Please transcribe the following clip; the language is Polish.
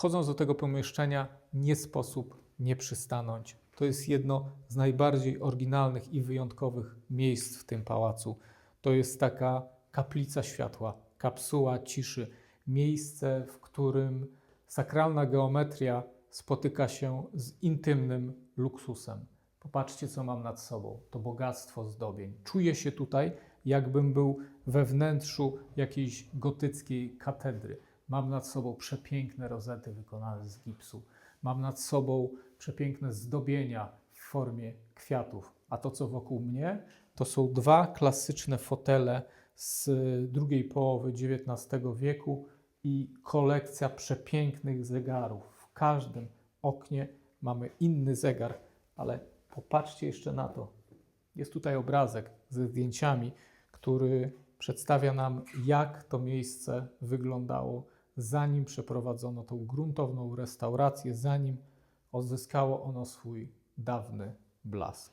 Wchodząc do tego pomieszczenia, nie sposób nie przystanąć. To jest jedno z najbardziej oryginalnych i wyjątkowych miejsc w tym pałacu. To jest taka kaplica światła, kapsuła ciszy, miejsce, w którym sakralna geometria spotyka się z intymnym luksusem. Popatrzcie, co mam nad sobą. To bogactwo zdobień. Czuję się tutaj, jakbym był we wnętrzu jakiejś gotyckiej katedry. Mam nad sobą przepiękne rozety wykonane z gipsu. Mam nad sobą przepiękne zdobienia w formie kwiatów. A to, co wokół mnie, to są dwa klasyczne fotele z drugiej połowy XIX wieku i kolekcja przepięknych zegarów. W każdym oknie mamy inny zegar, ale popatrzcie jeszcze na to. Jest tutaj obrazek ze zdjęciami, który przedstawia nam, jak to miejsce wyglądało, zanim przeprowadzono tą gruntowną restaurację, zanim odzyskało ono swój dawny blask.